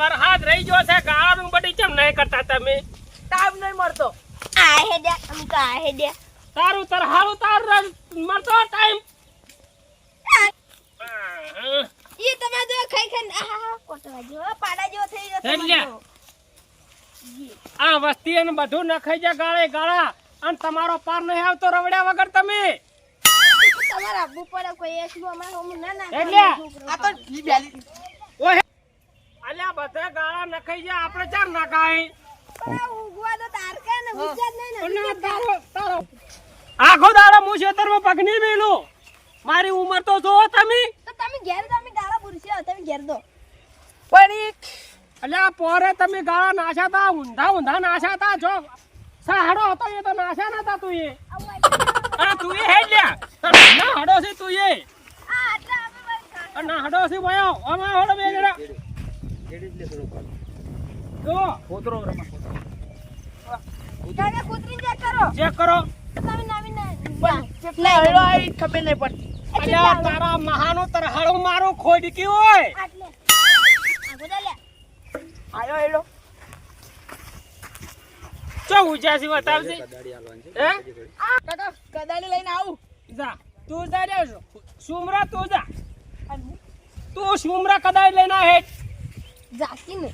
વરસાદ રહી ગયો છે ગાળાનું બડી કેમ નહીં કરતા તમે? ટાઈમ નહીં મળતો. આ દે અમ તો આ દે. તારું તાર હારું તાર મળતો ટાઈમ. ઈ તમે જો ખાઈ ખાઈ આહા કોટવા જો પાડા જો થઈ ગયો. તમારો. આ વસ્તી અને બધું નખાઈ જાય ગાળે ગાળા. અને તમારો પાર નહીં આવતો રવડ્યા વગર તમે. તમારા આપવું પડે કોઈ એસમાં અમારે હોમું ના નાખવાનું હેડ્યા. આ તો બધા ગાળા નખાઈ જાય આપણે ચાર નાખાય આખો દાડો હું ખેતરમાં પગ નહીં મેલું. મારી ઉંમર તો જો તમે. તો તમે ઘેર તમે ગાળા પુરુષો તમે ઘેર દો પણ એટલે અલ્યા પોરે તમે ગાળા નાશા તા ઊંધા ઊંધા નાશા તા જો સાહડો હતો એ તો નાશા નતા તું એ. અરે તું એ હેડ લે ના હડો છે તું એ. ના હડો છે ભયો અમાર હડો બે જણા જો. કાકા કૂતરીને ચેક કરો. ચેક કરો. તમે નવી ના કેટલા હેડો આવી ખબર નહીં પડતી. અલ્યા તારા મહાનો તરહાળો મારો ખોડકી હોય. આટલે આ લે. આયો હેડો. ચો ઉજાસી બતાવશે હે? કાકા કદાળી લઈને આવું. જા. તું જા રે સુમરા તું જા. તું સુમરા કદાચ લઈને આ હેઠ. જાકીને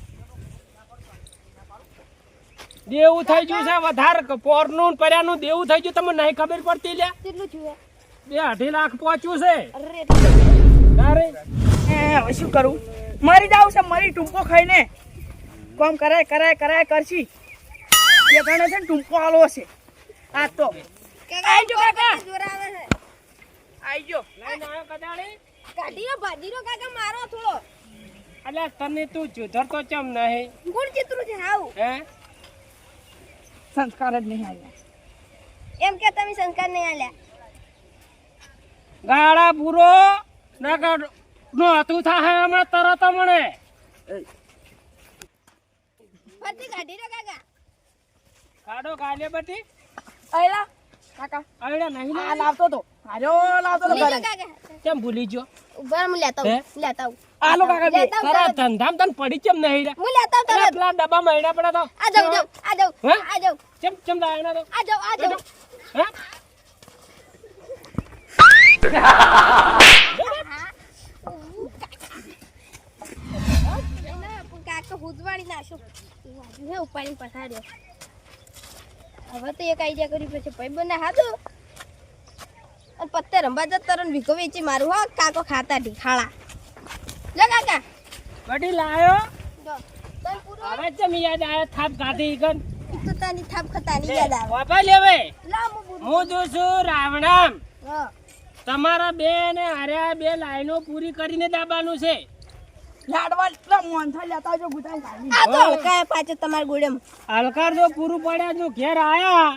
દેવું થઈ ગયું છે વધારે પોરનું પર્યાનું દેવું થઈ ગયું તમને નહીં ખબર પડતી લે કેટલું થયું બે અઢી લાખ પહોંચ્યું છે. અરે હવે શું કરું? મરી જાવ છે મરી ટૂંકો ખાઈને. કોમ કરાય કરાય કરાય કરશી. બે ગણે છે ને ટૂંકો આલો છે. આ તો. કાકા કાકા. આવે ગયો. લઈને આવ્યો કદાળી. ભાજીનો કાકા મારો થોડો. અલ્યા તને તું જુધર તો ચમ નહીં? ગુણ ચિત્રું છે હાવ હે? સંસ્કાર જ નહીં આવ્યા એમ કે તમે સંસ્કાર નહીં આલ્યા? ગાળા પૂરો નગર નો હતું થાય હમણાં તરત મને બટી કાઢી રો કાકા. કાઢો કાલે બટી અયલા કાકા. અરે નહીં આ લાવતો તો. લાવતો તો ઘરે. કેમ ભૂલી ગયો? ઊભા હું લેતા આવું લેતા આવું. આલો કાકા બે. તારા. ધંધામ તન પડી કેમ નહીં રે હું લેતા તરત. પેલા ડબ્બા મહિના પડ્યા તો. આ જાવ જાવ આ જાવ? આ જાવ ચમ ચમ લાયા ના તો આ જાવ આ જાવ કાકા હુજવાડી નાખો હે ઉપાડીને પસાડ્યો હવે તો એક આઈડિયા કરી પછી ભાઈ બંને હાથો અને પત્તે રંબા જતા રન ભીખો વેચી મારું હા. કાકો ખાતા ઢીખાળા લે કાકા બટી લાયો. જો તઈ પૂરો હવે ચમ યાદ આયો થાપ કાઢી ગન તો તાની થાપ ખતાની યાદ આવે. વાપા લેવે હું પૂરું જો છું રાવણામ. તમારા બે ને હાર્યા બે લાઈનો પૂરી કરીને દાબાનું છે. લાડવા એટલા મોંથા લેતા જો ગુટાઈ ખાલી. આ તો હલકા પાછો તમારા ગોળેમાં હલકાર જો પૂરું પડ્યા જો ઘેર આયા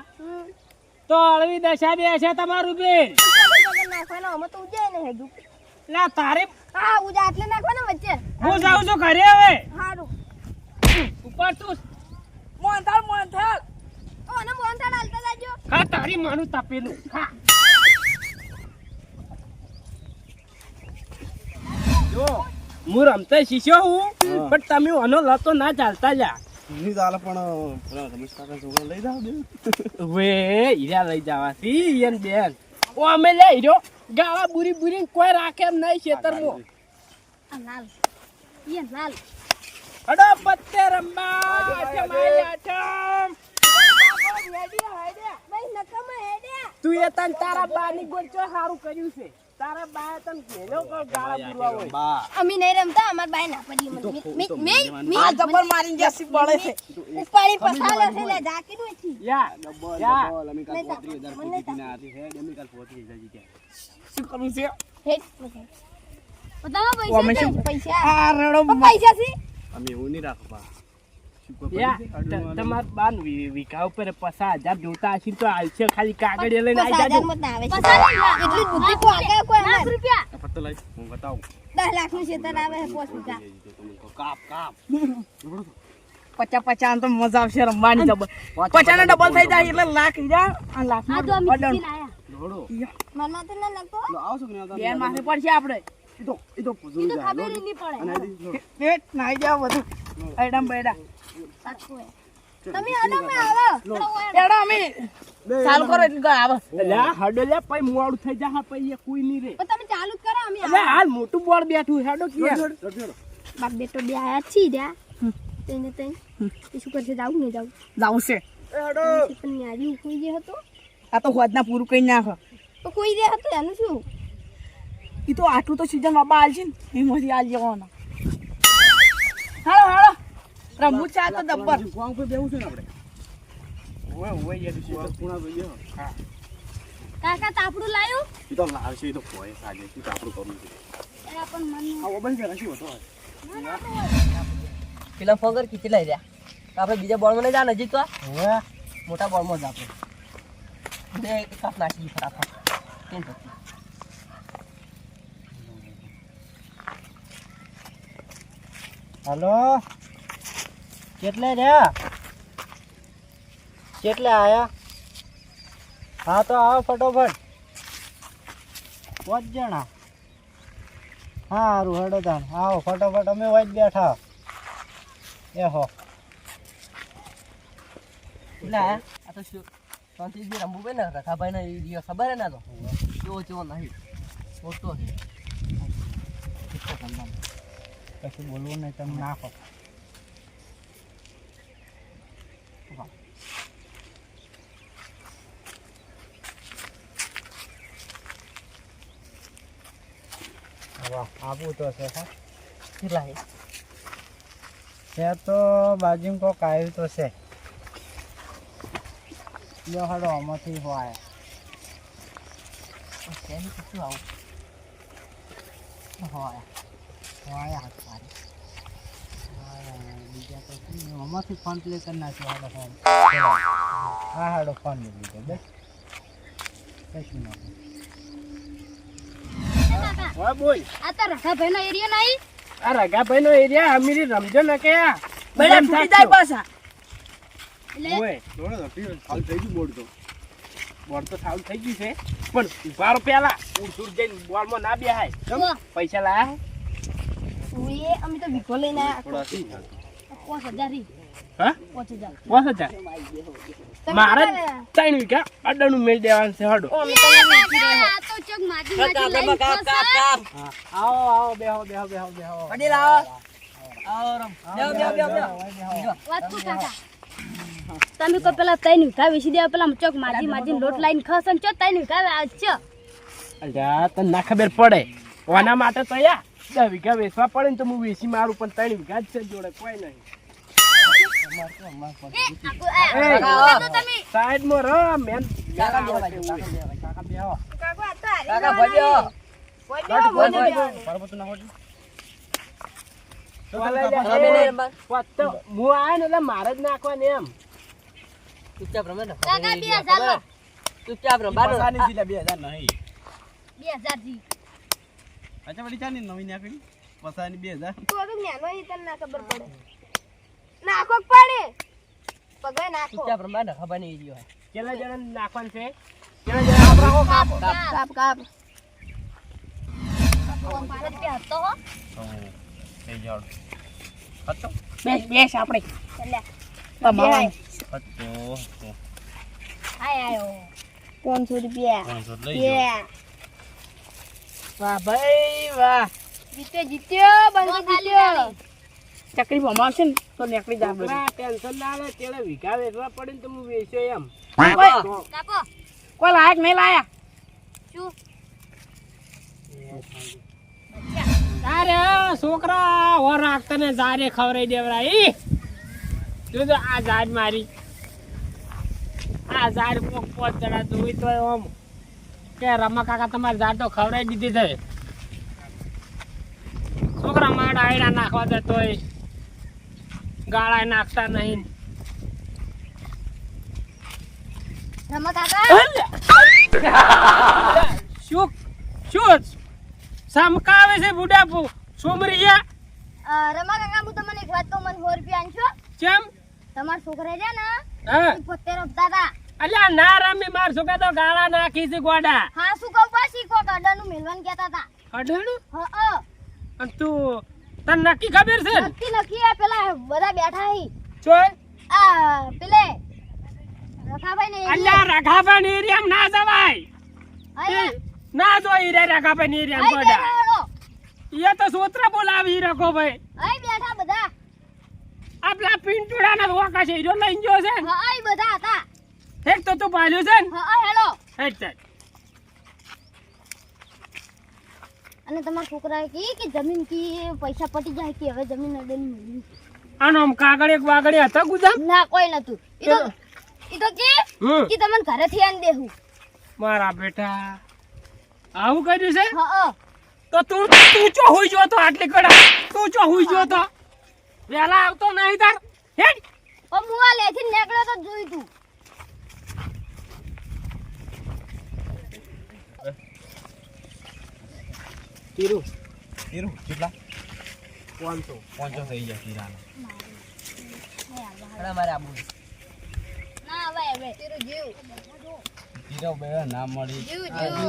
તો અળવી દશા બે છે તમારું બેન. નાખવાનો અમે તો ઉજાય ને હેડું લા તારે હા ઉજા આટલે નાખવાનો વચ્ચે. હું જાઉં છું ઘરે હવે. હારું. ઉપર તું. મોંથાળ મોંથાળ ઓને મોહનથાળ હાલતા લાગ્યો. ખા તારી માનું તપેલું. હા જો હું રમતા શીખ્યો હું પણ તમે આનો લતો ના ચાલતા જા નહીં ચાલે પણ રમેશ કાકા છોકરા લઈ જાવ બે વે હીરા લઈ જવાથી ઈયન બેન. ઓ અમે લઈ હીરો. ગાળા બુરી બુરી કોઈ રાખે એમ નહીં ખેતરમાં. આ લાલ. ઈ લાલ. અડો પત્તે રંબા જમાઈ ભાઈ તું એ તન તારા બાની ગોચો સારું કર્યું છે. તારા બા તન ઘેલો કો ગાળા બુરવા હોય? અમે નહીં રમતા અમાર બાઈ ના પડી મને. મે મે મે આ જબર મારીને જ્યાં સી બળે છે. ઉપાડી પસાલે છે લે જાકી નું થી યા ડબલ ડબલ અમે કાલ નહીં પોત્રીસ હજાર મને પૂછી ના હતી હે? અમે કાલ પોત્રીસ હજાર જીત્યા શું કરવું છે? બતાવો પૈસા પૈસા. આ રડો પૈસા છે? અમે એવું નહીં રાખવા તમાર બાન વી- ઉપર પચાસ હજાર જોતા હશે તો આવશે ખાલી કાગળ લઈને આવી પચાસ જાજો. આવે છે. એટલી બુદ્ધિ તો આગળ કોઈ અમાર રૂપિયા. ફરતો લઈ હું બતાવું. દસ લાખનું છેતર આવે પોસ રૂપિયા કાપ કાપ. પચાસ પચાસ તો મજા આવશે રમવાની જબર પચાસ ને ડબલ થઈ જાય એટલે લાખ હીરા લાખ આયા દોડો. મનમાં તો ના લાગતો લો આવશો કે નહીં આવતા? પડશે આપણે. એ તો એ તો એ જાય ખબર નહીં પડે. પેટ નાઈ જાવ બધું. એડમ બેડા. સાચું હે. તમે આવો એડા અમે ચાલુ કરો એટલે આવે. અલ્યા હડો લે પઈ મોડું થઈ જા પઈ એ કોઈ નહીં રે. પણ તમે ચાલુ જ કરો અમે અલ્યા હાલ મોટું બોર્ડ બેઠું હેડો કે બાપ બેટો બે આયા છી રહ્યા તેને તઈ શું કરશે જાવું નહીં જાવું જાવું છે પણ ન્યારી કોઈ જે હતો. આ તો હોદના પૂરું કઈ નાખો. તો કોઈ જે હતો એનું શું? એ તો આટલું તો સીઝન બાબા આલ ને એમાંથી આલ જવાનો છે આ તો દબ્બર કોંગ પર. બેવું છે ને આપણે ઓય ઓય યાર શીતળ પૂણા જોઈએ ગયો હા કાકા તાપડું લાયું? ઈ તો લાવશે ઈ તો કોઈ સાજે ઈ તાપડું કરું કરવું છે એના પણ મન આ ઓબન છે નથી હોતો પેલા ફોગર ખીચી લઈ રહ્યા આપણે બીજા બોલમાં નહીં જા નજીક તો. મોટા બોલમાં જ આપણે. બે કાપ નાખી ફટાફટ. કેમ થતું? હલો? કેટલે રહ્યા? કેટલે આયા? હા તો આવો ફટોફટ. પાંચ જણા. હા સારું હેડો તાન આવો ફટોફટ અમે વાજ બેઠા. એ હો. ના આ તો શું શાંતિથી રમવું ભાઈ ને હતા. ને એ દિવસ ખબર ના ને તો? કેવો કેવો નહીં. મોટો છે. કશું બોલવું નહીં તમે નાખો હવે આવું તો છે હા. કેટલા છે છે તો બાજુમાં કોક આવ્યું તો છે. લો હડો આમાંથી હોય. આવું? હોય. હોય હાથ મારી હોય, બીજા તો શું નહીં. આમાંથી ફોન પ્લે કરી નાખ્યો હાડો ફોન હા હાડો ફોન નીકળી ગયો બસ. કશું ના ઓય બોય આ તો રખાભાઈ નો એરિયા નહીં? આ રગાભાઈ નો એરિયા અમીરી રમજો ન કે જાય પાછા. ઓય. દોડો હાલ થઈ ગયું બોર્ડ તો. બોર્ડ તો સાઉલ થઈ ગયું છે. પણ ઉભારો પેલા. ઉડસુડ જઈને બોલમાં ના બેહાય. પૈસા લાયા ઓએ અમે તો વિકો લઈને મારે ત્રણ વીઘા અડાનું મેળ દેવાનું છે હડો. આ તો ચક માજી માજી લઈને કાપ કાપ કાપ. હા આવો આવો બેહો બેહો બેહો બેહો. વડીલ આવો. આવો રમ. બેહો બેહો બેહો બેહો. વાત તું કાકા. તમે તો પેલા તૈન વીઘા વેચી દેવા પેલા ચોક માજી માજી લોટ લાઈન ખસ ને ચો તૈન વીઘા આજ છે અલ્યા તને ના ખબર પડે. ઓના માટે તો યા દસ વીઘા વેચવા પડે ને તો હું વેચી મારું પણ ત્રણ વીઘા જ છે જોડે કોઈ નહીં. એ માં રહ મેન કાકા બેહો કાકા એટલે મારે જ નાખવાની એમ ચૂપચાપ રમે બે હજાર. ચૂપચાપ રમ જીલા 2000 નહીં બે હજાર અચ્છા નવી નાખી પસાની 2000 તું હવે જ્ઞાનો એ તને ના ખબર પડે નાખો પડે પગે નાખો. બાર ને ખબર નહીં રહ્યો કેટલા જણા નાખવાનું છે? કેટલા જણા કાપ કાપ. કાપ ભારત કે હતો હો. થઈ જાવ બેસ બેસ આપણે. એટલે તમારા હત્તો આય આયો પાંચસો રૂપિયા. 500 લઈ જાઓ. Yeah. વાહ ભાઈ વાહ. જીત્યો જીત્યો બંધો જીત્યો. ચકરી ભમાવશે ને તો નીકળી જાય બધું. ટેન્શન ના લે તેલે વીઘા વેચવા પડે ને તો હું વેચ્યો એમ. કોઈ લાયક નહીં લાયા? શું? છોકરા ઓર રાખતા ને જારે ખવડાવી દેવરા ઈ. તું તો આ ઝાડ મારી. આ ઝાડ પોક પોત જણા જોઈ તો આમ કે રમા કાકા તમારે ઝાડ તો ખવડાવી દીધી છે. છોકરા મારા આયડા નાખવા દેતોય ગાળા નાખતા નહીં. શું? શું? સમકાવે છે બુડાપુ સોમરિયા રમા કાકા હું તમને એક વાત તો મને સો રૂપિયા આનશો ચમ તમારા છોકરા છે ને પોતે રમતા હતા અલ્યા ના રમી માર છોકરા તો ગાળા નાખી છે ગોડા. હા શું કહું પાછી કોક અડાનું મેલવાનું કહેતા હતા અઢાણું હ અને તું તને નક્કી ખબર છે? નક્કી નક્કી આ પેલા બધા બેઠા હી. છો આ પેલે રખાભાઈ ને અલ્યા રખાભાઈ ને એરિયામ ના જવાય. ના જોઈ રે રખાભાઈ ને એરિયામાં આઈ એ તો સૂત્ર બોલાવી રખો ભાઈ અહીં બેઠા બધા. આપલા પિંટુડા ના વોકા છે ઈરો લઈ ગયો છે. હા આઈ બધા હતા. એક તો તું પાલ્યું છે ને? હા હેલો. હેડ હેડ ચાલ. અને તમારા છોકરાએ કહે કે જમીન કી પૈસા પટી જાય કે હવે જમીન અડેની મળી. આનો આમ કાગળ એક વાગડે હતા ગુજામ ના કોઈ નતું ઈ તો ઈ તો કે કે તમને ઘરેથી આન દેહું મારા બેટા આવું કર્યું છે? હા તો તું તું ચો હોઈ જો તો આટલી કડા? તું ચો હોઈ જો તો? વેલા આવતો નહીં તાર. હેડ. ઓ આ લેથી નીકળ્યો તો જોઈ તું. તીરું હીરું કેટલા પાંચસો પાંચસો થઈ જાય મારે આબુ ના હવે હવે તેરું જીવ હીરો બે ના મળી જીવ આજુ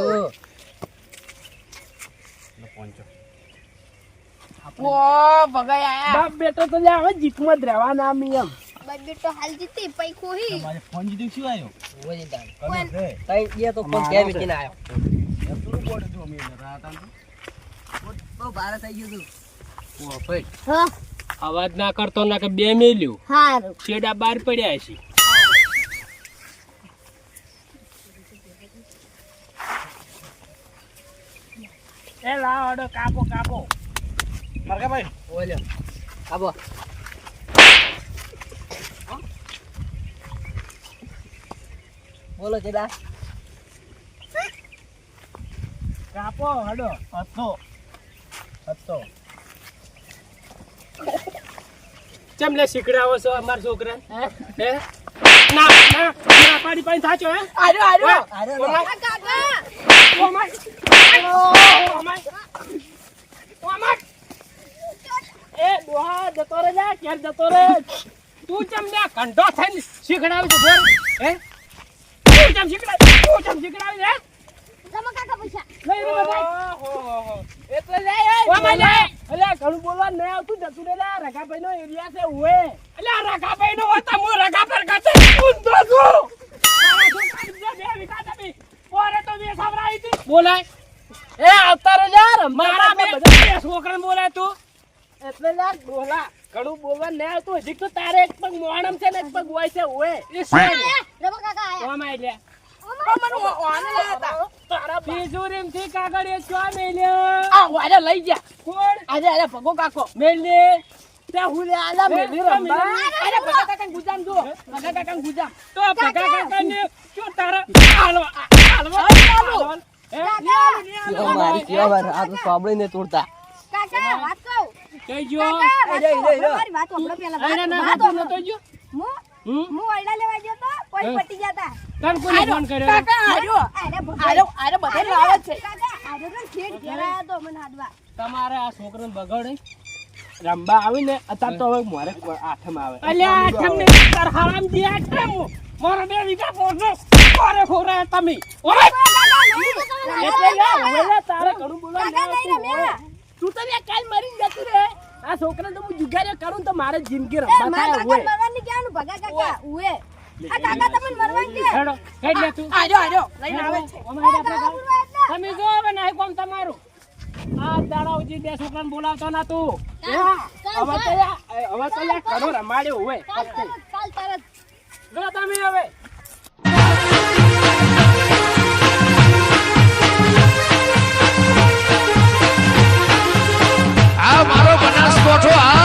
પાંચસો ઓ ભગાઈ આયા બાપ બેટો તો લે હવે જીતમાં જ રહેવાના આમ એમ બજેટ તો હાલ જીતી પૈ ખોહી મારે ફોન જીત્યું શું આવ્યો ઓય દાન કલર તઈ બે તો ફોન કેમ મૂકીને આવ્યો એમ થોડું જો અમે રાતા બહુ ભારે થઈ ગયું તું. ઓ ભાઈ હા. અવાજ ના કરતો ના કે બે મેલ્યું. હારું. છેડા બહાર પડ્યા છે. એ લાવ અડો કાપો કાપો. મારકા ભાઈ. ઓય આબો બોલો કેટલા કાપો હડો હતો હતો ચમ લે શીખડાવો છો અમાર છોકરા? હે? ના ના ના પાડી પાડી થાચો હે? આર્યો આર્યો oh my oh my oh my એ ડોહા જતો રે જા ક્યારે જતો રે તું ચમ લે કંઠો થઈને શીખડાવી છે હે? તું ચમ શીખડાવી તું ચમ શીખડાવી હે? જમા કાકા પૈસા. લઈ રે બધા એટલે લે એ લે અલે ઘણું બોલવા નહીં આવતું. જતું રે લા રગાભાઈ નો એરિયા છે ઓએ અલે રગાભાઈ નો હતા હું રગા પર કાચે ઊંધો છું. પોરે તો બે સાવરાઈ હતી. બોલાય. એ આવતા રે યાર. મારા બે છોકરાને બોલાય તું. એટલે યાર બોલા. ઘણું બોલવા નહીં આવતું. હજી તો તારે એક પગ મોણમ છે ને એક પગ હોય છે ઓએ એ શું? કાકા આયા. ઓમાય લે લઈ જા આજે આજે ભગો કાકો મેલે ત્યાં હું આલા મેલી રંબા. અરે ભગા કાકા ગુજામ જો ભગા કાકા ગુજામ તો ભગા તારા હાલો હાલો હાલો મારી આ તો તોડતા કાકા વાત કહું કઈ જો કાકા વાત. મારી હાથું સાંભળો. નતો જો હું હું આયડા લેવા ગયો તો કોઈ પટી ગયા તા કોને ફોન કર્યો કાકા આર્યો આયડા ભગાઈ. આર્યો આર્યો લાવે છે કાકા આયડા તો શેઠ ઘેર તો મને હાથવા તમારે આ છોકરાને બગાડે રંબા આવી ને અત્યારે તો હવે મોરે આઠમ આવે અલ્યા આઠમ ને તાર હારામ દી આઠમ મારો બે વીઘા પોરનો કોરે ખોરા તમે ઓય એટલે યાર તારે ઘણું બોલવા કાકા નહીં નહીં આવતું રમ્યા. હોય. તું તો કાલ મરી જતું રે આ છોકરા તો હું જુગારે કરું તો મારે જિંદગી રમવા થાય કાકા મરવાની ક્યાંનું ભગા કાકા ઉએ. આ કાકા તમને મરવાનું કે હેડો હેડ લે તું. આર્યો આર્યો લઈને આવે છે. અમારે આપણે કાકા કામ. બોલવા એટલે. તમે જો હવે નાય કોમ તમારું. આ દાડા ઉજી બે છોકરાને બોલાવતો ના તું. હવે તો હવે તો યાર ઘણો રમાડ્યો હોય કાલ તરત, કાલ તરત. 转